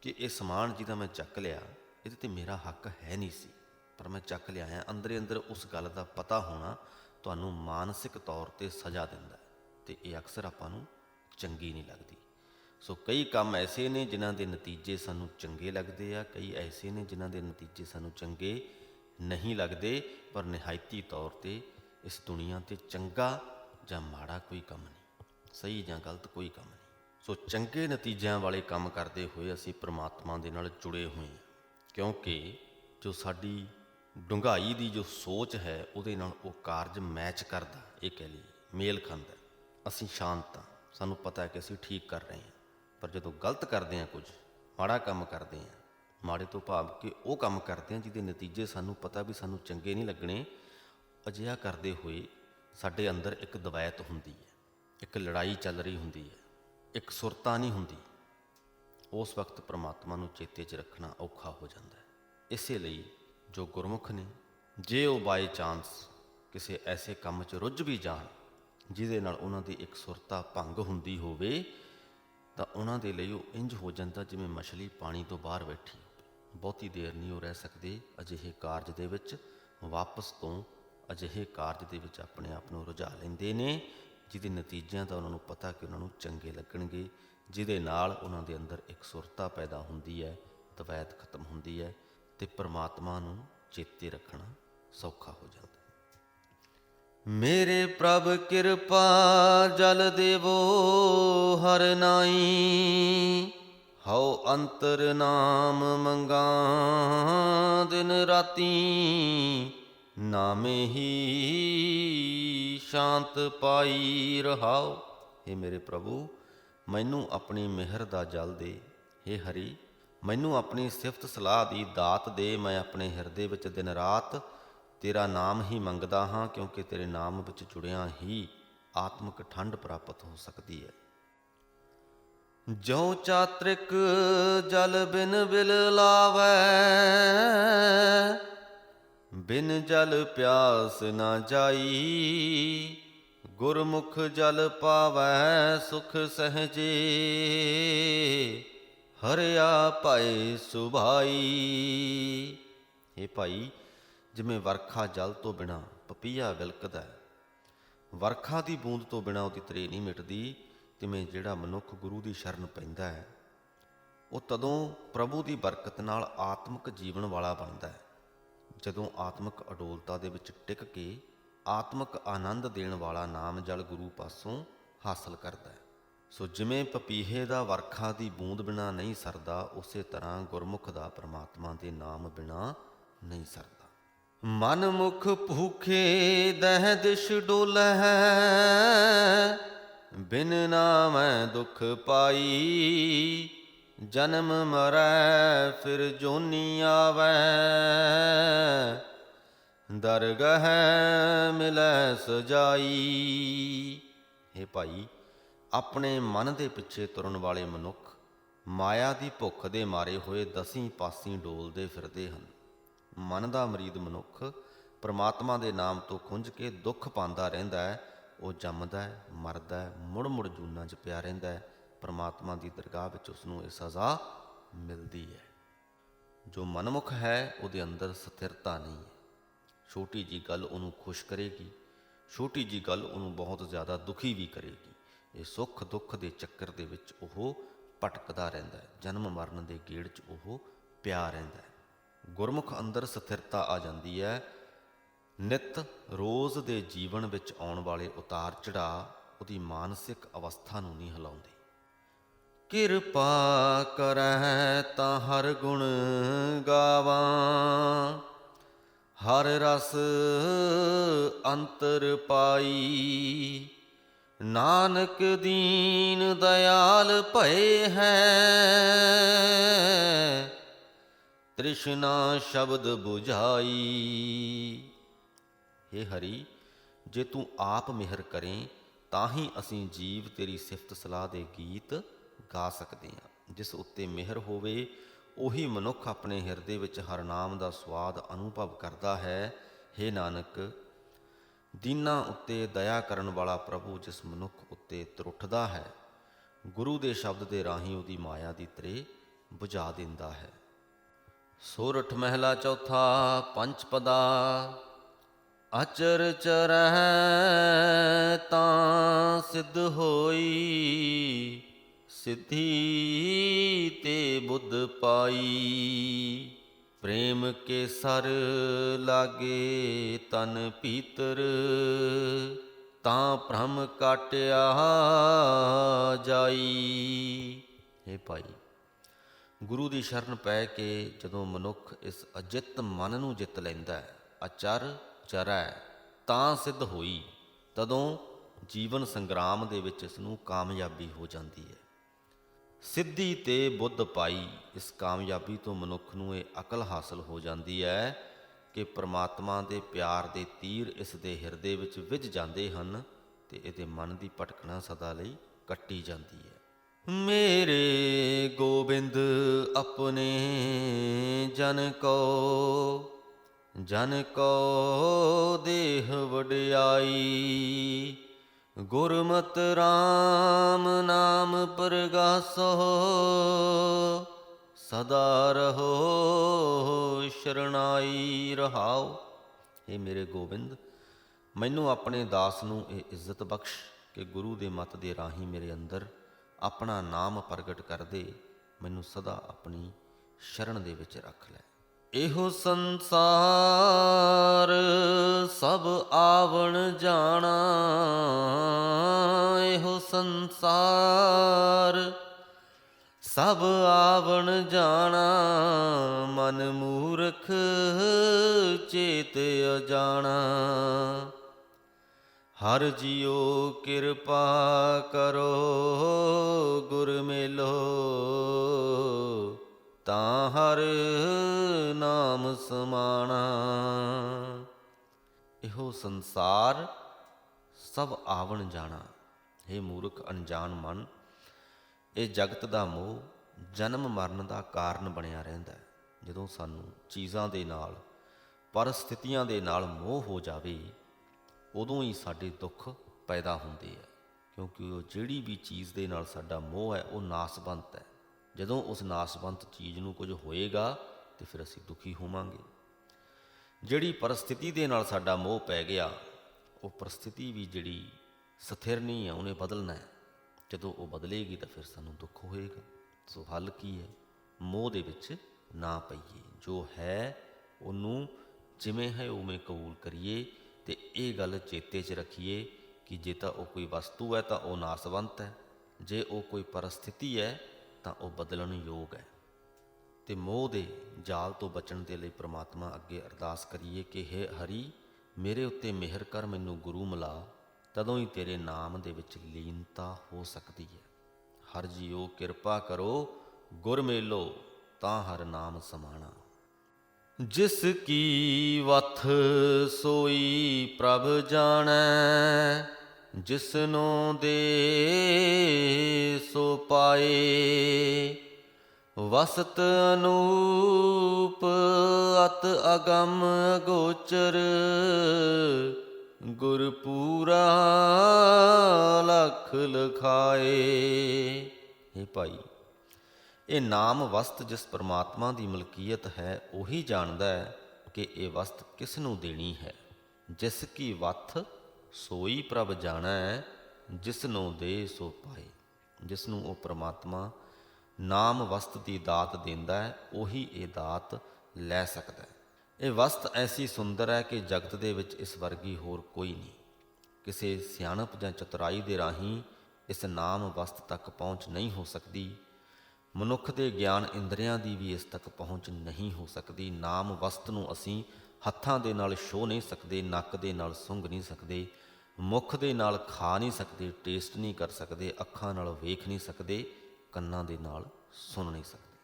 ਕਿ ਇਹ ਸਮਾਨ ਜਿਹਦਾ ਮੈਂ ਚੱਕ ਲਿਆ, ਇਹਦੇ ਤੇ ਮੇਰਾ ਹੱਕ ਹੈ ਨਹੀਂ ਸੀ। ਪਰ ਮੈਂ ਚੱਕ ਲਿਆ ਹੈ ਅੰਦਰੇ ਅੰਦਰ ਉਸ ਗੱਲ ਦਾ ਪਤਾ ਹੋਣਾ ਤੁਹਾਨੂੰ ਮਾਨਸਿਕ ਤੌਰ ਤੇ ਸਜ਼ਾ ਦਿੰਦਾ ਹੈ ਤੇ ਇਹ ਅਕਸਰ ਆਪਾਂ ਨੂੰ ਚੰਗੀ ਨਹੀਂ ਲੱਗਦੀ। ਸੋ ਕਈ ਕੰਮ ਐਸੇ ਨੇ ਜਿਨ੍ਹਾਂ ਦੇ ਨਤੀਜੇ ਸਾਨੂੰ ਚੰਗੇ ਲੱਗਦੇ ਆ, ਕਈ ਐਸੇ ਨੇ ਜਿਨ੍ਹਾਂ ਦੇ ਨਤੀਜੇ ਸਾਨੂੰ ਚੰਗੇ ਨਹੀਂ ਲੱਗਦੇ, ਪਰ ਨਿਹਾਇਤੀ ਤੌਰ ਤੇ ਇਸ ਦੁਨੀਆ ਤੇ ਚੰਗਾ ਜਾਂ ਮਾੜਾ ਕੋਈ ਕੰਮ ਨਹੀਂ। ਸਹੀ ਜਾਂ ਗਲਤ ਕੋਈ ਕੰਮ ਨਹੀਂ। ਸੋ ਚੰਗੇ ਨਤੀਜਿਆਂ ਵਾਲੇ ਕੰਮ ਕਰਦੇ ਹੋਏ ਅਸੀਂ ਪ੍ਰਮਾਤਮਾ ਦੇ ਨਾਲ ਜੁੜੇ ਹੋਏ ਹਾਂ। ਕਿਉਂਕਿ ਜੋ ਸਾਡੀ ਡੁੰਘਾਈ ਦੀ ਜੋ ਸੋਚ ਹੈ, ਉਹਦੇ ਨਾਲ ਉਹ ਕਾਰਜ ਮੈਚ ਕਰਦਾ, ਇਹ ਕਹਿ ਲਈ ਮੇਲ ਖਾਂਦਾ ਅਸੀਂ ਸ਼ਾਂਤ ਹਾਂ। ਸਾਨੂੰ ਪਤਾ ਹੈ ਕਿ ਅਸੀਂ ਠੀਕ ਕਰ ਰਹੇ ਹਾਂ। ਪਰ ਜਦੋਂ ਗਲਤ ਕਰਦੇ ਹਾਂ ਕੁਝ, ਮਾੜਾ ਕੰਮ ਕਰਦੇ ਹਾਂ, ਮਾੜੇ ਤੋਂ ਭਾਵ ਕਿ ਉਹ ਕੰਮ ਕਰਦੇ ਹਾਂ ਜਿਹਦੇ ਨਤੀਜੇ ਸਾਨੂੰ ਪਤਾ ਵੀ ਸਾਨੂੰ ਚੰਗੇ ਨਹੀਂ ਲੱਗਣੇ, ਅਜਿਹਾ ਕਰਦੇ ਹੋਏ ਸਾਡੇ ਅੰਦਰ ਇੱਕ ਦਵਾਇਤ ਹੁੰਦੀ ਹੈ। ਇੱਕ ਲੜਾਈ ਚੱਲ ਰਹੀ ਹੁੰਦੀ ਹੈ। ਇੱਕ ਸੁਰਤਾ ਨਹੀਂ ਹੁੰਦੀ। ਉਸ ਵਕਤ ਪ੍ਰਮਾਤਮਾ ਨੂੰ ਚੇਤੇ 'ਚ ਰੱਖਣਾ ਔਖਾ ਹੋ ਜਾਂਦਾ ਹੈ। ਇਸੇ ਲਈ ਜੋ ਗੁਰਮੁਖ ਨੇ, ਜੇ ਉਹ ਬਾਈ ਚਾਂਸ ਕਿਸੇ ਐਸੇ ਕੰਮ 'ਚ ਰੁੱਝ ਵੀ ਜਾਣ, ਜਿਹਦੇ ਨਾਲ ਉਹਨਾਂ ਦੀ ਇੱਕ ਸੁਰਤਾ ਭੰਗ ਹੁੰਦੀ ਹੋਵੇ, ਤਾਂ ਉਹਨਾਂ ਦੇ ਲਈ ਉਹ ਇੰਜ ਹੋ ਜਾਂਦਾ ਜਿਵੇਂ ਮਛਲੀ ਪਾਣੀ ਤੋਂ ਬਾਹਰ ਬੈਠੀ। ਬਹੁਤੀ ਦੇਰ ਨਹੀਂ ਉਹ ਰਹਿ ਸਕਦੇ ਅਜਿਹੇ ਕਾਰਜ ਦੇ ਵਿੱਚ, ਵਾਪਸ ਤੋਂ ਅਜਿਹੇ ਕਾਰਜ ਦੇ ਵਿੱਚ ਆਪਣੇ ਆਪ ਨੂੰ ਰੁਝਾ ਲੈਂਦੇ ਨੇ, ਜਿਹਦੇ ਨਤੀਜਿਆਂ ਦਾ ਉਹਨਾਂ ਨੂੰ ਪਤਾ ਕਿ ਉਹਨਾਂ ਨੂੰ ਚੰਗੇ ਲੱਗਣਗੇ, ਜਿਹਦੇ ਨਾਲ ਉਹਨਾਂ ਦੇ ਅੰਦਰ ਇੱਕ ਸੁਰਤਾ ਪੈਦਾ ਹੁੰਦੀ ਹੈ, ਦਵੈਤ ਖਤਮ ਹੁੰਦੀ ਹੈ। ਤੇ ਪ੍ਰਮਾਤਮਾ ਨੂੰ ਚੇਤੇ ਰੱਖਣਾ ਸੌਖਾ ਹੋ ਜਾਂਦਾ ਮੇਰੇ ਪ੍ਰਭ ਕਿਰਪਾ ਜਲ ਦੇਵੋ, ਹਰ ਨਾਈ। ਹਉ ਅੰਤਰ ਨਾਮ ਮੰਗਾ ਦਿਨ ਰਾਤੀ। ਨਾਮੇ ਹੀ ਸ਼ਾਂਤ ਪਾਈ ਰਹਾਓ। हे ਮੇਰੇ ਪ੍ਰਭੂ, ਮੈਨੂੰ ਆਪਣੀ ਮਿਹਰ ਦਾ ਜਲ ਦੇ। हे ਹਰੀ ਮੈਨੂੰ ਆਪਣੀ ਸਿਫਤ ਸਲਾਹ ਦੀ ਦਾਤ ਦੇ, ਮੈਂ ਆਪਣੇ ਹਿਰਦੇ ਵਿੱਚ ਦਿਨ ਰਾਤ ਤੇਰਾ ਨਾਮ ਹੀ ਮੰਗਦਾ ਹਾਂ, ਕਿਉਂਕਿ ਤੇਰੇ ਨਾਮ ਵਿੱਚ ਜੁੜਿਆ ਹੀ ਆਤਮਿਕ ਠੰਡ ਪ੍ਰਾਪਤ ਹੋ ਸਕਦੀ ਹੈ। ਜੋ ਚਾਤ੍ਰਿਕ ਜਲ ਬਿਨ ਬਿਲ ਲਾਵੈ, ਬਿਨ ਜਲ ਪਿਆਸ ਨਾ ਜਾਈ, ਗੁਰਮੁਖ ਜਲ ਪਾਵੈ ਸੁਖ ਸਹਜੇ। ਹਰਿਆ ਭਾਏ ਸੁਭਾਈ। ਇਹ ਭਾਈ, ਜਿਵੇਂ ਵਰਖਾ ਜਲ ਤੋਂ ਬਿਨਾ ਪਪੀਆ ਵਿਲਕਦਾ ਹੈ, ਵਰਖਾ ਦੀ ਬੂੰਦ ਤੋਂ ਬਿਨਾ ਉਹਦੀ ਤਰੇ ਨਹੀਂ ਮਿਟਦੀ, ਤਿਵੇਂ ਜਿਹੜਾ ਮਨੁੱਖ ਗੁਰੂ ਦੀ ਸ਼ਰਨ ਪੈਂਦਾ ਹੈ, ਉਹ ਤਦੋਂ ਪ੍ਰਭੂ ਦੀ ਬਰਕਤ ਨਾਲ ਆਤਮਿਕ ਜੀਵਨ ਵਾਲਾ ਬਣਦਾ ਹੈ। ਜਦੋਂ ਆਤਮਿਕ ਅਡੋਲਤਾ ਦੇ ਵਿੱਚ ਟਿਕ ਕੇ ਆਤਮਿਕ ਆਨੰਦ ਦੇਣ ਵਾਲਾ ਨਾਮ ਜਲ ਗੁਰੂ ਪਾਸੋਂ ਹਾਸਲ ਕਰਦਾ ਹੈ। ਸੋ ਜਿਵੇਂ ਪਪੀਹੇ ਦਾ ਵਰਖਾ ਦੀ ਬੂੰਦ ਬਿਨਾ ਨਹੀਂ ਸਰਦਾ, ਉਸੇ ਤਰ੍ਹਾਂ ਗੁਰਮੁਖ ਦਾ ਪ੍ਰਮਾਤਮਾ ਦੇ ਨਾਮ ਬਿਨਾ ਨਹੀਂ ਸਰਦਾ। ਮਨ ਮੁਖ ਭੂਖੇ ਦਹ ਦਿਸ਼ ਡੋਲਹਿ, ਬਿਨ ਨਾਮੈ ਦੁਖ ਪਾਈ, ਜਨਮ ਮਰੈ ਫਿਰ ਜੋਨੀ ਆਵੈ। ਦਰਗਹ ਮਿਲੈ ਸਜਾਈ। हे ਭਾਈ ਆਪਣੇ ਮਨ ਦੇ ਪਿੱਛੇ ਤੁਰਨ ਵਾਲੇ ਮਨੁੱਖ ਮਾਇਆ ਦੀ ਭੁੱਖ ਦੇ ਮਾਰੇ ਹੋਏ ਦਸੀਂ ਪਾਸੀਂ ਡੋਲਦੇ ਫਿਰਦੇ ਹਨ। ਮਨ ਦਾ ਮਰੀਦ ਮਨੁੱਖ ਪ੍ਰਮਾਤਮਾ ਦੇ ਨਾਮ ਤੋਂ ਖੁੰਝ ਕੇ ਦੁੱਖ ਪਾਉਂਦਾ ਰਹਿੰਦਾ ਹੈ, ਉਹ ਜੰਮਦਾ ਹੈ, ਮਰਦਾ ਹੈ ਮੁੜ ਮੁੜ ਜੂਨਾਂ 'ਚ ਪਿਆ ਰਹਿੰਦਾ ਹੈ। ਪ੍ਰਮਾਤਮਾ ਦੀ ਦਰਗਾਹ ਵਿੱਚ ਉਸ ਨੂੰ ਇਹ ਸਜ਼ਾ ਮਿਲਦੀ ਹੈ। ਜੋ ਮਨਮੁਖ ਹੈ, ਉਹਦੇ ਅੰਦਰ ਸਥਿਰਤਾ ਨਹੀਂ ਹੈ। ਛੋਟੀ ਜੀ ਗੱਲ ਉਹਨੂੰ ਖੁਸ਼ ਕਰੇਗੀ, ਛੋਟੀ ਜੀ ਗੱਲ ਉਹਨੂੰ ਬਹੁਤ ਜ਼ਿਆਦਾ ਦੁਖੀ ਵੀ ਕਰੇਗੀ। ਇਹ ਸੁੱਖ ਦੁੱਖ ਦੇ ਚੱਕਰ ਦੇ ਵਿੱਚ ਉਹ ਭਟਕਦਾ ਰਹਿੰਦਾ ਹੈ। ਜਨਮ ਮਰਨ ਦੇ ਗੇੜ 'ਚ ਉਹ ਪਿਆ ਰਹਿੰਦਾ ਹੈ। ਗੁਰਮੁਖ ਅੰਦਰ ਸਥਿਰਤਾ ਆ ਜਾਂਦੀ ਹੈ। ਨਿਤ ਰੋਜ਼ ਦੇ ਜੀਵਨ ਵਿੱਚ ਆਉਣ ਵਾਲੇ ਉਤਾਰ ਚੜਾ ਉਹਦੀ ਮਾਨਸਿਕ ਅਵਸਥਾ ਨੂੰ ਨਹੀਂ ਹਿਲਾਉਂਦੇ। ਕਿਰਪਾ ਕਰੈ ਤਾਂ ਹਰ ਗੁਣ ਗਾਵਾਂ, ਹਰ ਰਸ ਅੰਤਰ ਪਾਈ। ਨਾਨਕ ਦੀਨ ਦਇਆਲ ਭਏ ਹੈ। ਤ੍ਰਿਸ਼ਨਾ ਸ਼ਬਦ 부ਝਾਈ हे ਹਰੀ, ਜੇ ਤੂੰ ਆਪ ਮਿਹਰ ਕਰੇ ਤਾਂ ਹੀ ਅਸੀਂ ਜੀਵ ਤੇਰੀ ਸਿਫਤ ਸਲਾਹ ਦੇ ਗੀਤ ਗਾ ਸਕਦੇ ਹਾਂ। ਜਿਸ ਉੱਤੇ ਮਿਹਰ ਹੋਵੇ, ਉਹੀ ਮਨੁੱਖ ਆਪਣੇ ਹਿਰਦੇ ਵਿੱਚ ਹਰਨਾਮ ਦਾ ਸਵਾਦ ਅਨੁਭਵ ਕਰਦਾ ਹੈ। हे ਨਾਨਕ ਦੀਨਾ ਉੱਤੇ ਦਇਆ ਕਰਨ ਵਾਲਾ ਪ੍ਰਭੂ ਜਿਸ ਮਨੁੱਖ ਉੱਤੇ ਤਰੁੱਠਦਾ ਹੈ, ਗੁਰੂ ਦੇ ਸ਼ਬਦ ਦੇ ਰਾਹੀਂ ਉਹਦੀ ਮਾਇਆ ਦੀ ਤਰੇ ਬੁਝਾ ਦਿੰਦਾ ਹੈ। ਸੋਰਠ ਮਹਿਲਾ ਚੌਥਾ ਪੰਚ ਪਦਾ, ਅਚਰ ਚਰਹਿ ਤਾਂ ਸਿੱਧ ਹੋਈ, ਸਿੱਧੀ ਤੇ ਬੁੱਧ ਪਾਈ। ਪ੍ਰੇਮ ਕੇ ਸਰ ਲਾਗੇ ਤਨ ਪੀਤਰ, ਤਾਂ ਭ੍ਰਮ ਕਾਟਿਆ ਜਾਈ। हे ਭਾਈ, ਗੁਰੂ ਦੀ ਸ਼ਰਨ ਪੈ ਕੇ ਜਦੋਂ ਮਨੁੱਖ ਇਸ ਅਜਿੱਤ ਮਨ ਨੂੰ ਜਿੱਤ ਲੈਂਦਾ ਹੈ, ਅਚਰ ਚਰੈ ਤਾਂ ਸਿੱਧ ਹੋਈ, ਤਦੋਂ ਜੀਵਨ ਸੰਗਰਾਮ ਦੇ ਵਿੱਚ ਇਸ ਨੂੰ ਕਾਮਯਾਬੀ ਹੋ ਜਾਂਦੀ ਹੈ। ਸਿੱਧੀ ਤੇ ਬੁੱਧ ਪਾਈ ਇਸ ਕਾਮਯਾਬੀ ਤੋਂ ਮਨੁੱਖ ਨੂੰ ਇਹ ਅਕਲ ਹਾਸਲ ਹੋ ਜਾਂਦੀ ਹੈ ਕਿ ਪ੍ਰਮਾਤਮਾ ਦੇ ਪਿਆਰ ਦੇ ਤੀਰ ਇਸ ਦੇ ਹਿਰਦੇ ਵਿੱਚ ਵਿਝ ਜਾਂਦੇ ਹਨ ਤੇ ਇਹਦੇ ਮਨ ਦੀ ਭਟਕਣਾ ਸਦਾ ਲਈ ਕੱਟੀ ਜਾਂਦੀ ਹੈ। ਮੇਰੇ ਗੋਬਿੰਦ, ਆਪਣੇ ਜਨ ਕੋ ਜਨ ਕੋ ਦੇਹ ਵਡਿਆਈ ਗੁਰਮਤਿ RAM ਨਾਮ ਪ੍ਰਗਾਸੋ, ਸਦਾ ਰਹੋ ਸ਼ਰਣਾਈ ਰਹਾਓ। ਇਹ ਮੇਰੇ ਗੋਬਿੰਦ, ਮੈਨੂੰ ਆਪਣੇ ਦਾਸ ਨੂੰ ਇਹ ਇੱਜ਼ਤ ਬਖਸ਼ ਕਿ ਗੁਰੂ ਦੇ ਮਤ ਦੇ ਰਾਹੀਂ ਮੇਰੇ ਅੰਦਰ ਆਪਣਾ ਨਾਮ ਪ੍ਰਗਟ ਕਰ ਦੇ, ਮੈਨੂੰ ਸਦਾ ਆਪਣੀ ਸ਼ਰਨ ਦੇ ਵਿੱਚ ਰੱਖ ਲੈ। ਇਹੋ ਸੰਸਾਰ ਸਭ ਆਵਣ ਜਾਣਾ। ਇਹੋ ਸੰਸਾਰ ਸਭ ਆਵਣ ਜਾਣਾ। ਮਨ ਮੂਰਖ ਚੇਤ ਅਜਾਣਾ। ਹਰ ਜੀਓ ਕਿਰਪਾ ਕਰੋ, ਗੁਰ ਮੇਲੋ। ਤਾਂ ਹਰ ਨਾਮ ਸਮਾਣਾ। ਇਹੋ ਸੰਸਾਰ ਸਭ ਆਵਣ ਜਾਣਾ। हे ਮੂਰਖ, ਅਣਜਾਣ ਮਨ, ਇਹ ਜਗਤ ਦਾ ਮੋਹ ਜਨਮ ਮਰਨ ਦਾ ਕਾਰਨ ਬਣਿਆ ਰਹਿੰਦਾ ਹੈ। ਜਦੋਂ ਸਾਨੂੰ ਚੀਜ਼ਾਂ ਦੇ ਨਾਲ, ਪਰਸਥਿਤੀਆਂ ਦੇ ਨਾਲ ਮੋਹ ਹੋ ਜਾਵੇ, ਉਦੋਂ ਹੀ ਸਾਡੇ ਦੁੱਖ ਪੈਦਾ ਹੁੰਦੇ ਆ। ਕਿਉਂਕਿ ਉਹ ਜਿਹੜੀ ਵੀ ਚੀਜ਼ ਦੇ ਨਾਲ ਸਾਡਾ ਮੋਹ ਹੈ, ਉਹ ਨਾਸਵੰਤ ਹੈ। ਜਦੋਂ ਉਸ ਨਾਸਵੰਤ ਚੀਜ਼ ਨੂੰ ਕੁਝ ਹੋਏਗਾ ਤੇ ਫਿਰ ਅਸੀਂ ਦੁਖੀ ਹੋਵਾਂਗੇ। ਜਿਹੜੀ ਪਰਿਸਥਿਤੀ ਦੇ ਨਾਲ ਸਾਡਾ ਮੋਹ ਪੈ ਗਿਆ, ਉਹ ਪਰਿਸਥਿਤੀ ਵੀ ਜਿਹੜੀ ਸਥਿਰ ਨਹੀਂ ਹੈ, ਉਹਨੇ ਬਦਲਣਾ ਹੈ। ਜਦੋਂ ਉਹ ਬਦਲੇਗੀ ਤਾਂ ਫਿਰ ਸਾਨੂੰ ਦੁੱਖ ਹੋਏਗਾ। ਸੋ ਹੱਲ ਕੀ ਹੈ? ਮੋਹ ਦੇ ਵਿੱਚ ਨਾ ਪਈਏ। ਜੋ ਹੈ, ਉਹਨੂੰ ਜਿਵੇਂ ਹੈ, ਉਵੇਂ ਕਬੂਲ ਕਰੀਏ ਤੇ ਇਹ ਗੱਲ ਚੇਤੇ 'ਚ ਰੱਖੀਏ ਕਿ ਜੇ ਤਾਂ ਉਹ ਕੋਈ ਵਸਤੂ ਹੈ, ਤਾਂ ਉਹ ਨਾਸਵੰਤ ਹੈ। ਜੇ ਉਹ ਕੋਈ ਪਰਿਸਥਿਤੀ ਹੈ ਤਾਂ ਉਹ ਬਦਲਣ ਯੋਗ ਹੈ। ਤੇ ਮੋਹ ਦੇ ਜਾਲ ਤੋਂ ਬਚਣ ਦੇ ਲਈ ਪ੍ਰਮਾਤਮਾ ਅੱਗੇ ਅਰਦਾਸ ਕਰੀਏ ਕਿ, ਹੈ ਹਰੀ, ਮੇਰੇ ਉੱਤੇ ਮਿਹਰ ਕਰ, ਮੈਨੂੰ ਗੁਰੂ ਮਿਲਾ, ਤਦੋਂ ਹੀ ਤੇਰੇ ਨਾਮ ਦੇ ਵਿੱਚ ਲੀਨਤਾ ਹੋ ਸਕਦੀ ਹੈ। ਹਰ ਜੀਓ ਕਿਰਪਾ ਕਰੋ, ਗੁਰ ਮੇਲੋ, ਤਾਂ ਹਰ ਨਾਮ ਸਮਾਣਾ। ਜਿਸ ਕੀ ਵਥ ਸੋਈ ਪ੍ਰਭ ਜਾਣੈ ਜਿਸਨੋ ਦੇ ਸੋ ਪਾਏ, ਵਸਤ ਅਨੂਪ ਅਤ ਅਗੰਮ ਗੋਚਰ ਗੁਰ ਪੂਰਾ ਲਖ ਲਖਾਏ। ਇਹ ਭਾਈ, ਇਹ ਨਾਮ ਵਸਤ ਜਿਸ ਪਰਮਾਤਮਾ ਦੀ ਮਲਕੀਅਤ ਹੈ, ਉਹੀ ਜਾਣਦਾ ਹੈ ਕਿ ਇਹ ਵਸਤ ਕਿਸ ਨੂੰ ਦੇਣੀ ਹੈ, ਜਿਸ ਕੀ ਵਥ ਸੋਈ ਪ੍ਰਭ ਜਾਣੈ ਜਿਸ ਨੂੰ ਦੇ ਸੋ ਪਾਏ। ਜਿਸ ਨੂੰ ਉਹ ਪ੍ਰਮਾਤਮਾ ਨਾਮ ਵਸਤ ਦੀ ਦਾਤ ਦਿੰਦਾ ਹੈ, ਉਹੀ ਇਹ ਦਾਤ ਲੈ ਸਕਦਾ ਹੈ। ਇਹ ਵਸਤ ਐਸੀ ਸੁੰਦਰ ਹੈ ਕਿ ਜਗਤ ਦੇ ਵਿੱਚ ਇਸ ਵਰਗੀ ਹੋਰ ਕੋਈ ਨਹੀਂ। ਕਿਸੇ ਸਿਆਣਪ ਜਾਂ ਚਤੁਰਾਈ ਦੇ ਰਾਹੀਂ ਇਸ ਨਾਮ ਵਸਤ ਤੱਕ ਪਹੁੰਚ ਨਹੀਂ ਹੋ ਸਕਦੀ। ਮਨੁੱਖ ਦੇ ਗਿਆਨ ਇੰਦਰੀਆਂ ਦੀ ਵੀ ਇਸ ਤੱਕ ਪਹੁੰਚ ਨਹੀਂ ਹੋ ਸਕਦੀ। ਨਾਮ ਵਸਤ ਨੂੰ ਅਸੀਂ ਹੱਥਾਂ ਦੇ ਨਾਲ ਛੋ ਨਹੀਂ ਸਕਦੇ, ਨੱਕ ਦੇ ਨਾਲ ਸੁੰਘ ਨਹੀਂ ਸਕਦੇ, ਮੁਖ ਦੇ ਨਾਲ ਖਾ ਨਹੀਂ ਸਕਦੇ, ਟੇਸਟ ਨਹੀਂ ਕਰ ਸਕਦੇ, ਅੱਖਾਂ ਨਾਲ ਵੇਖ ਨਹੀਂ ਸਕਦੇ, ਕੰਨਾਂ ਦੇ ਨਾਲ ਸੁਣ ਨਹੀਂ ਸਕਦੇ।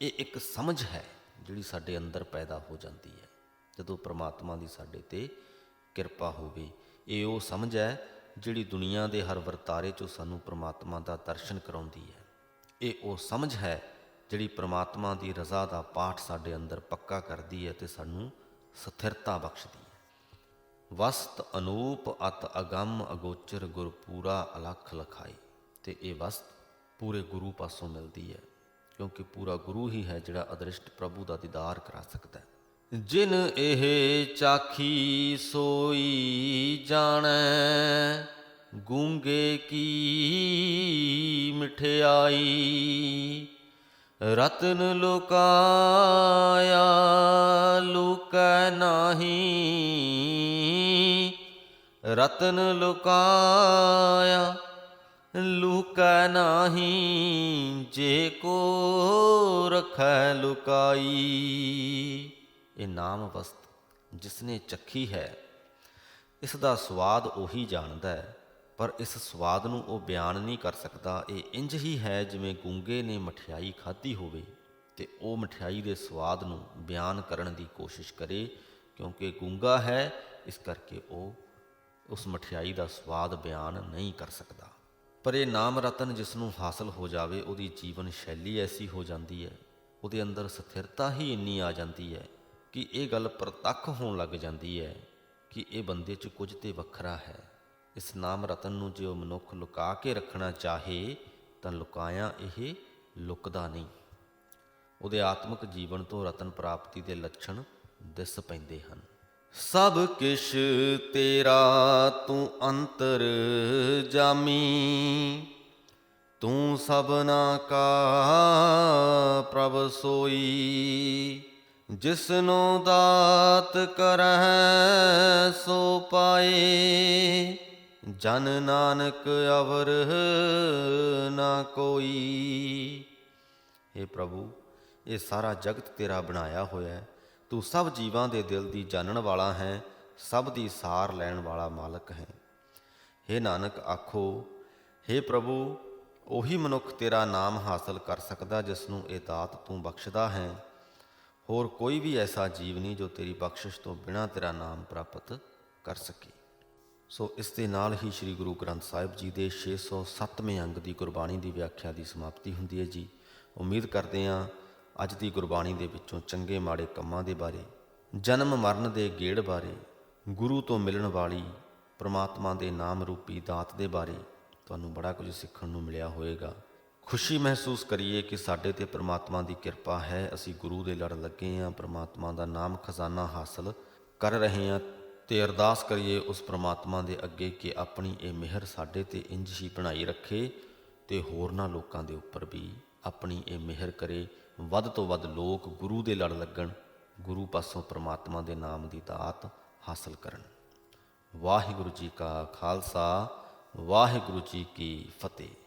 ਇਹ ਇੱਕ ਸਮਝ ਹੈ ਜਿਹੜੀ ਸਾਡੇ ਅੰਦਰ ਪੈਦਾ ਹੋ ਜਾਂਦੀ ਹੈ। ਜਦੋਂ ਪ੍ਰਮਾਤਮਾ ਦੀ ਸਾਡੇ ਤੇ ਕਿਰਪਾ ਹੋਵੇ, ਇਹ ਉਹ ਸਮਝ ਹੈ ਜਿਹੜੀ ਦੁਨੀਆ ਦੇ ਹਰ ਵਰਤਾਰੇ 'ਚੋਂ ਸਾਨੂੰ ਪ੍ਰਮਾਤਮਾ ਦਾ ਦਰਸ਼ਨ ਕਰਾਉਂਦੀ ਹੈ। ਇਹ ਉਹ ਸਮਝ ਹੈ ਜਿਹੜੀ ਪ੍ਰਮਾਤਮਾ ਦੀ ਰਜ਼ਾ ਦਾ ਪਾਠ ਸਾਡੇ ਅੰਦਰ ਪੱਕਾ ਕਰਦੀ ਹੈ ਤੇ ਸਾਨੂੰ ਸਥਿਰਤਾ ਬਖਸ਼ਦੀ ਹੈ। ਵਸਤ ਅਨੂਪ ਅਤ ਅਗੰਮ ਅਗੋਚਰ ਗੁਰ ਪੂਰਾ ਅਲਖ ਲਖਾਈ। ਤੇ ਇਹ ਵਸਤ ਪੂਰੇ ਗੁਰੂ ਪਾਸੋਂ ਮਿਲਦੀ ਹੈ, ਕਿਉਂਕਿ ਪੂਰਾ ਗੁਰੂ ਹੀ ਹੈ ਜਿਹੜਾ ਅਦ੍ਰਿਸ਼ਟ ਪ੍ਰਭੂ ਦਾ ਦੀਦਾਰ ਕਰਾ ਸਕਦਾ ਹੈ। ਜਿਨ ਇਹ ਚਾਖੀ ਸੋਈ ਜਾਣੈ, ਗੂੰਗੇ ਕੀ ਮਠਿਆਈ। ਰਤਨ ਲੁਕਾਇਆ, ਲੁਕੈ ਨਾਹੀ। ਰਤਨ ਲੁਕਾਇਆ, ਲੁਕੈ ਨਾਹੀ। ਜੇ ਕੋ ਰਖੈ ਲੁਕਾਈ। ਇਹ ਨਾਮ ਵਸਤ ਜਿਸਨੇ ਚੱਖੀ ਹੈ, ਇਸ ਦਾ ਸਵਾਦ ਉਹੀ ਜਾਣਦਾ ਹੈ। ਪਰ ਇਸ ਸਵਾਦ ਨੂੰ ਉਹ ਬਿਆਨ ਨਹੀਂ ਕਰ ਸਕਦਾ। ਇਹ ਇੰਜ ਹੀ ਹੈ ਜਿਵੇਂ ਗੂੰਗੇ ਨੇ ਮਠਿਆਈ ਖਾਧੀ ਹੋਵੇ ਤੇ ਉਹ ਮਠਿਆਈ ਦੇ ਸਵਾਦ ਨੂੰ ਬਿਆਨ ਕਰਨ ਦੀ ਕੋਸ਼ਿਸ਼ ਕਰੇ, ਕਿਉਂਕਿ ਗੂੰਗਾ ਹੈ, ਇਸ ਕਰਕੇ ਉਹ ਉਸ ਮਠਿਆਈ ਦਾ ਸਵਾਦ ਬਿਆਨ ਨਹੀਂ ਕਰ ਸਕਦਾ। ਪਰ ਇਹ ਨਾਮ ਰਤਨ ਜਿਸ ਨੂੰ ਹਾਸਲ ਹੋ ਜਾਵੇ, ਉਹਦੀ ਜੀਵਨ ਸ਼ੈਲੀ ਐਸੀ ਹੋ ਜਾਂਦੀ ਹੈ, ਉਹਦੇ ਅੰਦਰ ਸਥਿਰਤਾ ਹੀ ਇੰਨੀ ਆ ਜਾਂਦੀ ਹੈ ਕਿ ਇਹ ਗੱਲ ਪ੍ਰਤੱਖ ਹੋਣ ਲੱਗ ਜਾਂਦੀ ਹੈ ਕਿ ਇਹ ਬੰਦੇ 'ਚ ਕੁਝ ਤੇ ਵੱਖਰਾ ਹੈ। ਇਸ ਨਾਮ ਰਤਨ ਨੂੰ ਜੇ ਉਹ ਮਨੁੱਖ ਲੁਕਾ ਕੇ ਰੱਖਣਾ ਚਾਹੇ, ਤਾਂ ਲੁਕਾਇਆ ਇਹ ਲੁਕਦਾ ਨਹੀਂ। ਉਹਦੇ ਆਤਮਿਕ ਜੀਵਨ ਤੋਂ ਰਤਨ ਪ੍ਰਾਪਤੀ ਦੇ ਲੱਛਣ ਦਿਸ ਪੈਂਦੇ ਹਨ। ਸਭ ਕਿਛ ਤੇਰਾ, ਤੂੰ ਅੰਤਰ ਜਾਮੀ। ਤੂੰ ਸਭਨਾ ਕਾ ਪ੍ਰਭ ਸੋਈ। ਜਿਸਨੂੰ ਦਾਤ ਕਰਹਿ ਸੋ ਪਾਏ। ਜਨ ਨਾਨਕ ਅਵਰ ਨਾ ਕੋਈ हे ਪ੍ਰਭੂ ਇਹ ਸਾਰਾ ਜਗਤ ਤੇਰਾ ਬਣਾਇਆ ਹੋਇਆ ਹੈ ਤੂੰ ਸਭ ਜੀਵਾਂ ਦੇ ਦਿਲ ਦੀ ਜਾਣਨ ਵਾਲਾ ਹੈ ਸਭ ਦੀ ਸਾਰ ਲੈਣ ਵਾਲਾ ਮਾਲਕ ਹੈ हे ਨਾਨਕ ਆਖੋ हे ਪ੍ਰਭੂ ਉਹੀ ਮਨੁੱਖ ਤੇਰਾ ਨਾਮ ਹਾਸਲ ਕਰ ਸਕਦਾ ਜਿਸ ਨੂੰ ਇਹ ਦਾਤ ਤੂੰ ਬਖਸ਼ਦਾ ਹੈ ਹੋਰ ਕੋਈ ਵੀ ਐਸਾ ਜੀਵ ਨਹੀਂ ਜੋ ਤੇਰੀ ਬਖਸ਼ਿਸ਼ ਤੋਂ ਬਿਨਾਂ ਤੇਰਾ ਨਾਮ ਪ੍ਰਾਪਤ ਕਰ ਸਕੇ ਸੋ ਇਸ ਦੇ ਨਾਲ ਹੀ ਸ੍ਰੀ ਗੁਰੂ ਗ੍ਰੰਥ ਸਾਹਿਬ ਜੀ ਦੇ 607ਵੇਂ ਅੰਗ ਦੀ ਗੁਰਬਾਣੀ ਦੀ ਵਿਆਖਿਆ ਦੀ ਸਮਾਪਤੀ ਹੁੰਦੀ ਹੈ ਜੀ। ਉਮੀਦ ਕਰਦੇ ਹਾਂ ਅੱਜ ਦੀ ਗੁਰਬਾਣੀ ਦੇ ਵਿੱਚੋਂ ਚੰਗੇ ਮਾੜੇ ਕੰਮਾਂ ਦੇ ਬਾਰੇ, ਜਨਮ ਮਰਨ ਦੇ ਗੇੜ ਬਾਰੇ, ਗੁਰੂ ਤੋਂ ਮਿਲਣ ਵਾਲੀ ਪ੍ਰਮਾਤਮਾ ਦੇ ਨਾਮ ਰੂਪੀ ਦਾਤ ਦੇ ਬਾਰੇ ਤੁਹਾਨੂੰ ਬੜਾ ਕੁਝ ਸਿੱਖਣ ਨੂੰ ਮਿਲਿਆ ਹੋਵੇਗਾ। ਖੁਸ਼ੀ ਮਹਿਸੂਸ ਕਰੀਏ ਕਿ ਸਾਡੇ ਤੇ ਪ੍ਰਮਾਤਮਾ ਦੀ ਕਿਰਪਾ ਹੈ। ਅਸੀਂ ਗੁਰੂ ਦੇ ਲੜ ਲੱਗੇ ਹਾਂ, ਪ੍ਰਮਾਤਮਾ ਦਾ ਨਾਮ ਖਜ਼ਾਨਾ ਹਾਸਲ ਕਰ ਰਹੇ ਹਾਂ। ਤੇ ਅਰਦਾਸ ਕਰੀਏ ਉਸ ਪ੍ਰਮਾਤਮਾ ਦੇ ਅੱਗੇ ਕਿ ਆਪਣੀ ਇਹ ਮਿਹਰ ਸਾਡੇ ਤੇ ਇੰਜ ਹੀ ਬਣਾਈ ਰੱਖੇ ਤੇ ਹੋਰਨਾਂ ਲੋਕਾਂ ਦੇ ਉੱਪਰ ਵੀ ਆਪਣੀ ਇਹ ਮਿਹਰ ਕਰੇ। ਵੱਧ ਤੋਂ ਵੱਧ ਲੋਕ ਗੁਰੂ ਦੇ ਲੜ ਲੱਗਣ, ਗੁਰੂ ਪਾਸੋਂ ਪ੍ਰਮਾਤਮਾ ਦੇ ਨਾਮ ਦੀ ਦਾਤ ਹਾਸਲ ਕਰਨ। ਵਾਹਿਗੁਰੂ ਜੀ ਕਾ ਖਾਲਸਾ, ਵਾਹਿਗੁਰੂ ਜੀ ਕੀ ਫਤਿਹ।